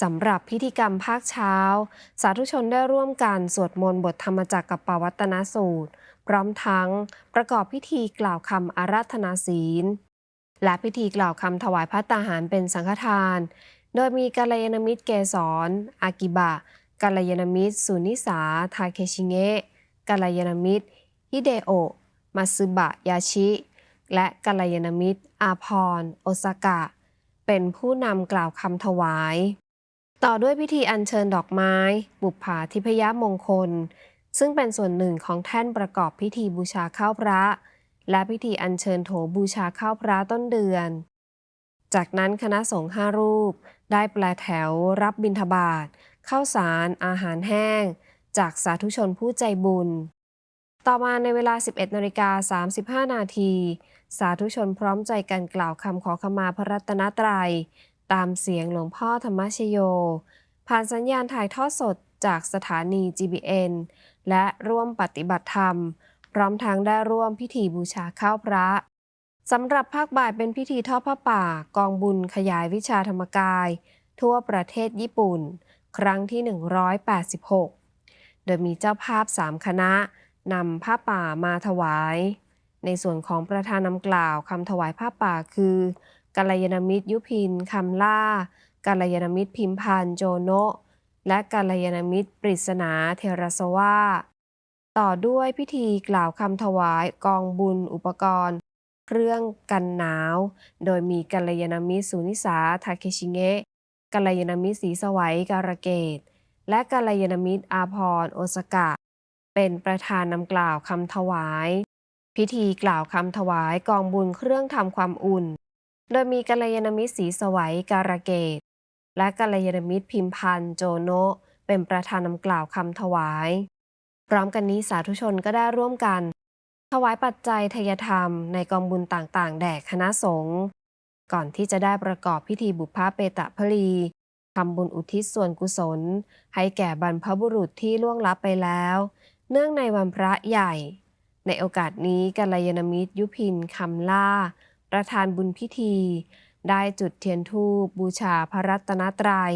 สำหรับพิธีกรรมภาคเช้า สาธุชนได้ร่วมกันสวดมนต์บทธรรมจักรกับปวัตนสูตร พร้อมทั้งประกอบพิธีกล่าวคำอาราธนาศีล และพิธีกล่าวคำถวายพระตาหารเป็นสังฆทาน โดยมีกัลยาณมิตรเกสรอากิบะกัลยาณมิตรสุนิสา ทาเคชิเงะกัลยาณมิตรฮิเดโอะมาซึบะยาชิ และกัลยาณมิตรอาพรโอซากะ เป็นผู้นำกล่าวคำถวาย ต่อด้วยพิธีอัญเชิญดอกไม้ บุปผาทิพยมงคล ซึ่งเป็นส่วนหนึ่งของแท่นประกอบพิธีบูชาข้าวพระ และพิธีอัญเชิญโถบูชาข้าวพระต้นเดือน จากนั้นคณะสงฆ์ห้ารูป ได้แปลแถวรับบิณฑบาตข้าวสาร อาหารแห้ง จากสาธุชนผู้ใจบุญ ต่อมาในเวลา 11นาฬิกา35 นาที สาธุชนพร้อมใจกันกล่าวคำขอขมาพระรัตนตรัย ตามเสียงหลวงพ่อธรรมชโย ผ่านสัญญาณถ่ายทอดสดจากสถานี GBN และร่วมปฏิบัติธรรม พร้อมทั้งได้ร่วมพิธีบูชาข้าวพระสำหรับภาคบ่ายเป็นพิธีทอดผ้าป่า กองบุญขยายวิชาธรรมกาย ทั่วประเทศญี่ปุ่น ครั้งที่ 186 โดยมีเจ้าภาพ 3 คณะนำผ้าป่ามาถวาย ในส่วนของประธานนำกล่าวคำถวายผ้าป่าคือ กัลยาณมิตรยุพินคำล่ากัลยาณมิตรพิมพันโจโนะ และกัลยาณมิตรปริศนาเทรสวาต่อด้วยพิธีกล่าวคำถวายกองบุญอุปกรณ์ เครื่องกันหนาว โดยมีกัลยาณมิตรสุนิสาทาเคชิเงะกัลยาณมิตรสีสวัยการเกต และกัลยาณมิตรอาพรโอสกะ เป็นประธานนำกล่าวคำถวาย พิธีกล่าวคำถวายกองบุญเครื่องทำความอุ่น โดยมีกัลยาณมิตรสีสวัยการะเกต และกัลยาณมิตรพิมพันธ์โจโนะเป็นประธานนำกล่าวคำถวาย พร้อมกันนี้สาธุชนก็ได้ร่วมกัน ถวายปัจจัยทยธรรมในกองบุญต่างๆ แด่คณะสงฆ์ก่อนที่จะได้ประกอบพิธีบุพเพเปตะพลีทำบุญอุทิศส่วนกุศล ให้แก่บรรพบุรุษที่ล่วงลับไปแล้ว เนื่องในวันพระใหญ่ ในโอกาสนี้กัลยาณมิตรยุพินคำล่า ประธานบุญพิธี ได้จุดเทียนธูปบูชาพระรัตนตรัย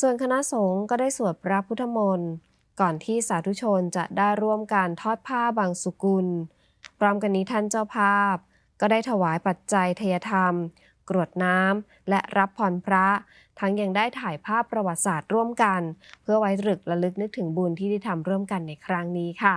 ส่วนคณะสงฆ์ก็ได้สวดพระพุทธมนต์ก่อนที่สาธุชนจะได้ร่วมการทอดผ้าบางสุกุล พร้อมกันนี้ท่านเจ้าภาพ ก็ได้ถวายปัจจัยทยธรรม กรวดน้ำและรับพรพระ ทั้งยังได้ถ่ายภาพประวัติศาสตร์ร่วมกัน เพื่อไว้ตรึกระลึกนึกถึงบุญที่ได้ทำร่วมกันในครั้งนี้ค่ะ